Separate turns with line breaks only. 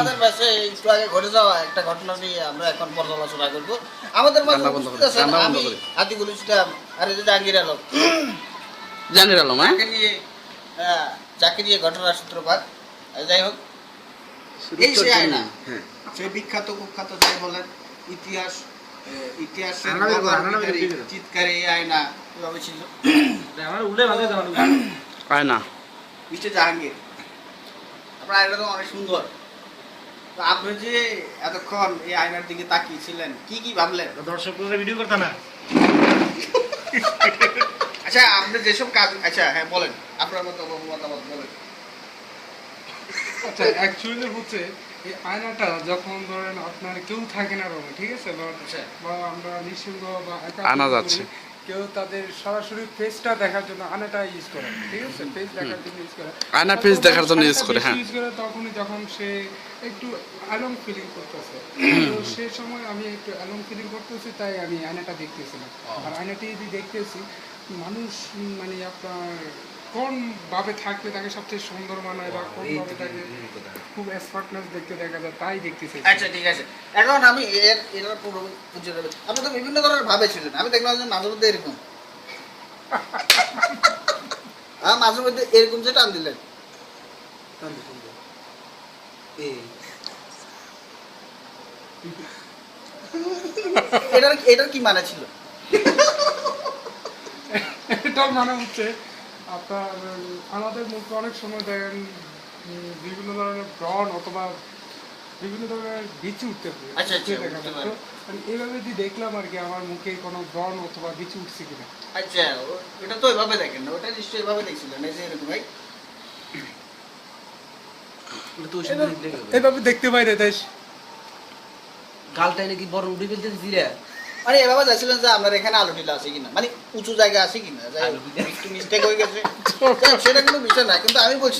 আমাদের একটু আগে ঘটে যাওয়া একটা ঘটনা নিয়ে আমরা এখন পর্যালোচনা করব। আমাদের মাঝে
রান্না বন্ধ
উপস্থিত আছেন আমি আতিকুল ইসলাম আর এই যে জাহাঙ্গীর আলম।
জানি আলম হ্যাঁ?
নিয়ে যাকে নিয়ে ঘটনার সূত্রপাত যাই হোক। এই সে আয়না
হ্যাঁ।
সেই বিখ্যাত কুখ্যাত যাই বলেন ইতিহাস ইতিহাসের। চিৎকারে এই আয়না কীভাবে ছিল? মিস্টার জাহাঙ্গীর। আপনার আয়নাটা অনেক সুন্দর। তো আপনি যে এতক্ষণ এই আয়নার দিকে তাকিয়েছিলেন কি কি ভাবলেন?
দর্শকদের ভিডিও করতে না।
আচ্ছা আপনি যেসব কাজ আচ্ছা হ্যাঁ বলেন। আপনার মতো মতামত বলেন।
আচ্ছা অ্যাকচুয়ালি হচ্ছে এই আয়নাটা যখন ধরেন আপনার কেউ থাকে না রুমে ঠিক আছে? বা
আচ্ছা।
আমরা নিঃসঙ্গ বা
আনা যাচ্ছে।
কেউ তাদের সরাসরি ফেসটা দেখার জন্য আনাটা ইউজ করে ঠিক আছে? ফেস দেখার জন্য ইউজ করে।
আনা ফেস দেখার জন্য ইউজ করে, হ্যাঁ।
ইউজ করে তখন যখন সে একটু অ্যালং ফিলিং করতেছে তো সে সময় আমি একটু অ্যালং ফিলিং করতেছি তাই আমি আয়নাটা দেখতেছিলাম আর আয়নাটি যদি দেখতেছি মানুষ মানে আপনার কোন ভাবে থাকলে তাকে সবচেয়ে সুন্দর মানায় বা কোন ভাবে তাকে খুব এক্সপার্টনেস দেখতে দেখা যায় তাই দেখতেছি।
আচ্ছা ঠিক আছে। এখন আমি এর এটার পুরো বুঝে নেবে। আপনি তো বিভিন্ন ধরনের ভাবে ছিলেন। আমি দেখলাম যে মাঝে মধ্যে এরকম। আর মাঝে মধ্যে এরকম যে টান দিলেন। এটার এটার কি মানে ছিল?
এটার মানে হচ্ছে আপনার আমাদের মুখে অনেক সময় দেখেন বিভিন্ন ধরনের ব্রণ অথবা বিভিন্ন ধরনের বিচি উঠতে পারে।
আচ্ছা, আচ্ছা।
তো এইভাবে যদি দেখলাম আর কি আমার মুখে কোনো ব্রণ অথবা বিচি উঠছে কিনা।
আচ্ছা ওটা তো এভাবে দেখেন না ওটা নিশ্চয়ই এভাবে দেখছিলেন এই যে এরকম ভাই?
এইভাবে দেখতে পাই রে তাই
গালটাই নাকি বরং উঠে ফেলতে দিলে
মানে এভাবে যাচ্ছিলেন যে আপনার এখানে আলু টিলা আছে কিনা? মানে উঁচু জায়গা আছে কিনা? একটু মিস্টেক হয়ে গেছে। সেটা কোনো বিষয় না কিন্তু আমি বলছি